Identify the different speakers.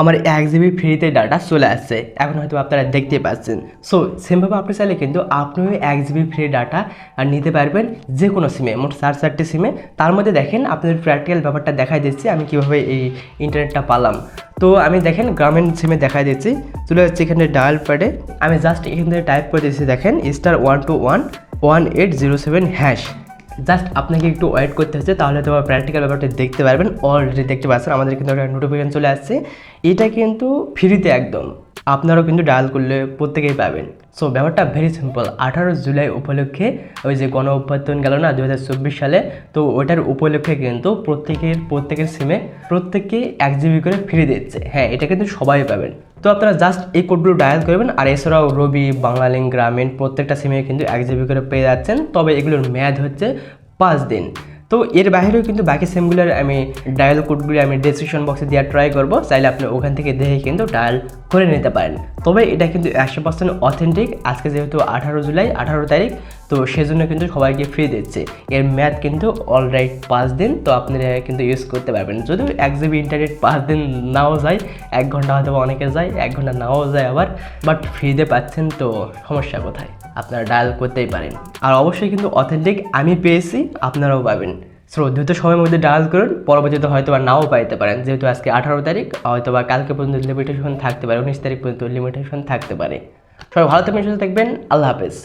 Speaker 1: আমার এক জিবি ফ্রিতে ডাটা চলে আসছে। এখন হয়তো আপনারা দেখতে পাচ্ছেন। সো সেমভাবে আপনি চাইলে কিন্তু আপনিও এক জিবি ফ্রি ডাটা নিতে পারবেন যে কোনো সিমে মোট চার চারটে সিমে তার মধ্যে দেখেন আপনাদের প্র্যাকটিক্যাল ব্যাপারটা দেখাই দিচ্ছি, আমি কীভাবে এই ইন্টারনেটটা পালাম। তো আমি দেখেন গ্রামীণ সিমে দেখাই দিচ্ছি, চলে যাচ্ছে এখানে ডায়াল প্যাডে আমি জাস্ট এখান থেকে টাইপ করে দিচ্ছি, দেখেন star one two one one eight zero seven hash just আপনাকে একটু ওয়েট করতে হচ্ছে, তাহলে তোমার প্র্যাকটিক্যাল ব্যাপারটা দেখতে পারবেন। অলরেডি দেখতে পাচ্ছেন, আমাদের কিন্তু একটা নোটিফিকেশন চলে আসছে। এটা কিন্তু ফ্রিতে একদম। আপনারাও কিন্তু ডায়াল করলে প্রত্যেকেই পাবেন। সো ব্যাপারটা ভেরি সিম্পল আঠারো জুলাই উপলক্ষে, ওই যে গণ অভ্যর্থন গেল না দু হাজার চব্বিশ সালে, তো ওটার উপলক্ষে কিন্তু প্রত্যেকের প্রত্যেকের সিমে প্রত্যেককে এক জিবি করে ফ্রি দিচ্ছে। হ্যাঁ এটা কিন্তু সবাই পাবেন। তো আপনারা জাস্ট এই কোডগুলো ডায়াল করবেন, আর এছাড়াও রবি বাংলালিঙ্ক গ্রামীণ প্রত্যেকটা সিমে কিন্তু এক জিবি করে পেয়ে যাচ্ছেন। তবে এগুলোর মেয়াদ হচ্ছে পাঁচ দিন। তো এর বাইরেও কিন্তু বাকি সিমগুলোর আমি ডায়াল কোডগুলি আমি ডিসক্রিপশন বক্সে দেওয়ার ট্রাই করব, চাইলে আপনি ওখান থেকে দেখে কিন্তু ডায়াল করে নিতে পারেন। তবে এটা কিন্তু একশো পার্সেন্ট অথেন্টিক আজকে যেহেতু আঠারো জুলাই, আঠারো তারিখ, তো সেজন্য কিন্তু সবাইকে ফ্রি দিচ্ছে। এর ম্যাথ কিন্তু অলরাইট পাঁচ দিন, তো আপনারা কিন্তু ইউজ করতে পারবেন। যদিও এক জিবি ইন্টারনেট পাঁচ দিন নাও যায়, এক ঘণ্টা হয়তো অনেকে যায়, এক ঘণ্টা নাও যায় আবার বাট ফ্রিতে পাচ্ছেন তো সমস্যা কোথায়? আপনারা ডায়াল করতেই পারেন। আর অবশ্যই কিন্তু অথেন্টিক আমি পেয়েছি, আপনারাও পাবেন। সো দ্রুত সময়ের মধ্যে ডায়াল করুন, পরবর্তীতে হয়তো বা নাও পাইতে পারেন। যেহেতু আজকে আঠারো তারিখ হয়তো বা কালকে পর্যন্ত লিমিটেশন থাকতে পারে, উনিশ তারিখ পর্যন্ত লিমিটেশন থাকতে পারে। সবাই ভালো থাকবেন, সুস্থ থাকবেন, আল্লাহ হাফেজ।